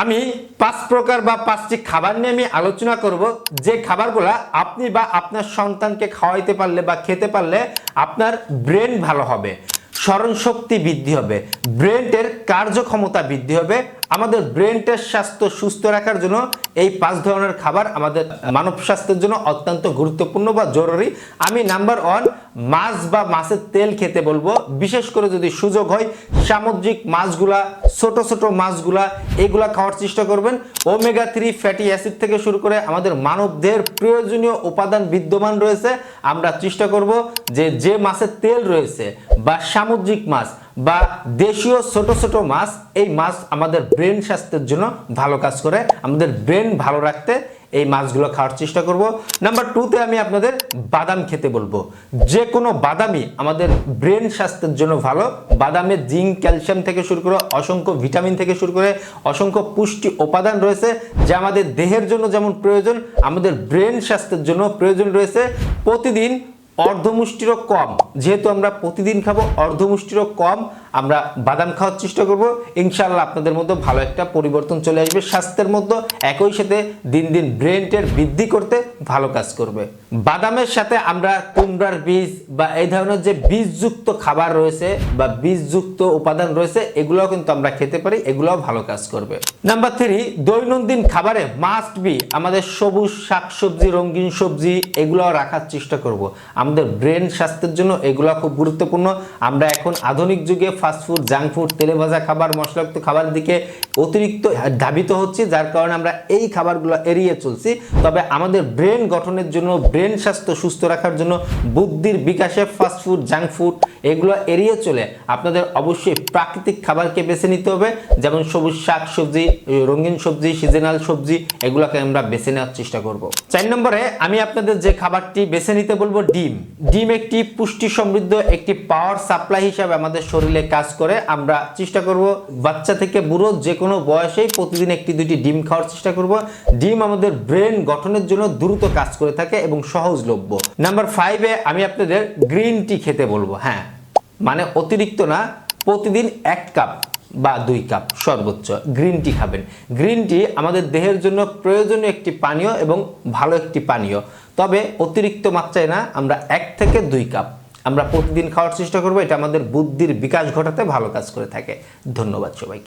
আমি পাঁচ প্রকার বা পাঁচটি খাবার নিয়ে আমি আলোচনা করব। যে খাবারগুলো আপনি বা আপনার সন্তানকে খাওয়াইতে পারলে বা খেতে পারলে আপনার ব্রেন ভালো হবে, স্মরণশক্তি বৃদ্ধি হবে ব্রেনের কার্যক্ষমতা বৃদ্ধি হবে আমাদের ব্রেনটের স্বাস্থ্য সুস্থ রাখার জন্য এই পাঁচ ধরনের খাবার আমাদের মানব স্বাস্থ্যের জন্য অত্যন্ত গুরুত্বপূর্ণ বা জরুরি। আমি নাম্বার ওয়ান মাছ বা মাছের তেল খেতে বলব। বিশেষ করে যদি সুযোগ হয়, সামুদ্রিক মাছগুলা, ছোট ছোট মাছগুলা, এগুলা খাওয়ার চেষ্টা করবেন। ওমেগা থ্রি ফ্যাটি অ্যাসিড থেকে শুরু করে আমাদের মানব দেহের প্রয়োজনীয় উপাদান বিদ্যমান রয়েছে। আমরা চেষ্টা করব যে যে মাছের তেল রয়েছে বা সামুদ্রিক মাছ বা দেশীয় ছোট ছোট মাছ, এই মাছ আমাদের ব্রেন স্বাস্থ্যের জন্য ভালো কাজ করে। আমাদের ব্রেন ভালো রাখতে এই মাছগুলো খাওয়ার চেষ্টা করব। নাম্বার টুতে আমি আপনাদের বাদাম খেতে বলব। যে কোনো বাদামই আমাদের ব্রেন স্বাস্থ্যের জন্য ভালো। বাদামে জিঙ্ক, ক্যালসিয়াম থেকে শুরু করে অসংখ্য ভিটামিন থেকে শুরু করে অসংখ্য পুষ্টি উপাদান রয়েছে, যা আমাদের দেহের জন্য যেমন প্রয়োজন, আমাদের ব্রেন স্বাস্থ্যের জন্য প্রয়োজন রয়েছে। প্রতিদিন অর্ধমুষ্টিরও কম যেহেতু আমরা প্রতিদিন খাব অর্ধমুষ্টিরও কম আমরা বাদাম খাওয়ার চেষ্টা করব। ইনশাল্লাহ আপনাদের মধ্যে ভালো একটা পরিবর্তন চলে আসবে। স্বাস্থ্যের মধ্যে একই সাথে দিন দিন ব্রেনটের বৃদ্ধি করতে ভালো কাজ করবে। বাদামের সাথে আমরা কুমড়ার বীজ বা এই ধরনের যে বীজযুক্ত খাবার রয়েছে বা বীজযুক্ত উপাদান রয়েছে, এগুলোও কিন্তু আমরা খেতে পারি, এগুলোও ভালো কাজ করবে। নাম্বার থ্রি দৈনন্দিন খাবারে মাস্ট বি আমাদের সবুজ শাকসবজি, রঙিন সবজি, এগুলোও রাখার চেষ্টা করব। আমাদের ব্রেন স্বাস্থ্যের জন্য এগুলো খুব গুরুত্বপূর্ণ। আমরা এখন আধুনিক যুগে ফাস্টফুড জাঙ্ক ফুড তেলে ভাজা খাবার, মশলাযুক্ত খাবারের দিকে অতিরিক্ত ধাবিত হচ্ছি, যার কারণে আমরা এই খাবারগুলো এড়িয়ে চলছি। তবে আমাদের ব্রেন গঠনের জন্য, ব্রেন স্বাস্থ্য সুস্থ রাখার জন্য, বুদ্ধির বিকাশে ফাস্টফুড জাঙ্ক ফুড এগুলো এড়িয়ে চলে আপনাদের অবশ্যই প্রাকৃতিক খাবারকে বেছে নিতে হবে। যেমন সবুজ শাক সবজি, রঙিন সবজি সিজনাল সবজি, এগুলোকে আমরা বেছে নেওয়ার চেষ্টা করব। চার নম্বরে আমি আপনাদের যে খাবারটি বেছে নিতে বলব, ডিম। ডিম একটি পুষ্টি সমৃদ্ধ, একটি পাওয়ার সাপ্লাই হিসাবে আমাদের শরীরে কাজ করে, আমরা চেষ্টা করব বাচ্চা থেকে বুড়ো যে কোনো বয়সেই প্রতিদিন একটি দুইটি ডিম খাওয়ার চেষ্টা করব। ডিম আমাদের ব্রেন গঠনের জন্য দ্রুত কাজ করে থাকে এবং সহজলভ্য। নাম্বার ফাইভে আমি আপনাদের গ্রিন টি খেতে বলব হ্যাঁ। মানে অতিরিক্ত না, প্রতিদিন এক কাপ বা দুই কাপ সর্বোচ্চ গ্রিন টি খাবেন। গ্রিন টি আমাদের দেহের জন্য প্রয়োজনীয় একটি পানীয় এবং ভালো একটি পানীয়। তবে অতিরিক্ত মাত্রায় না, আমরা এক থেকে দুই কাপ আমরা প্রতিদিন খাওয়ার চেষ্টা করব, এটা আমাদের বুদ্ধির বিকাশ ঘটাতে ভালো কাজ করে থাকে। ধন্যবাদ সবাইকে।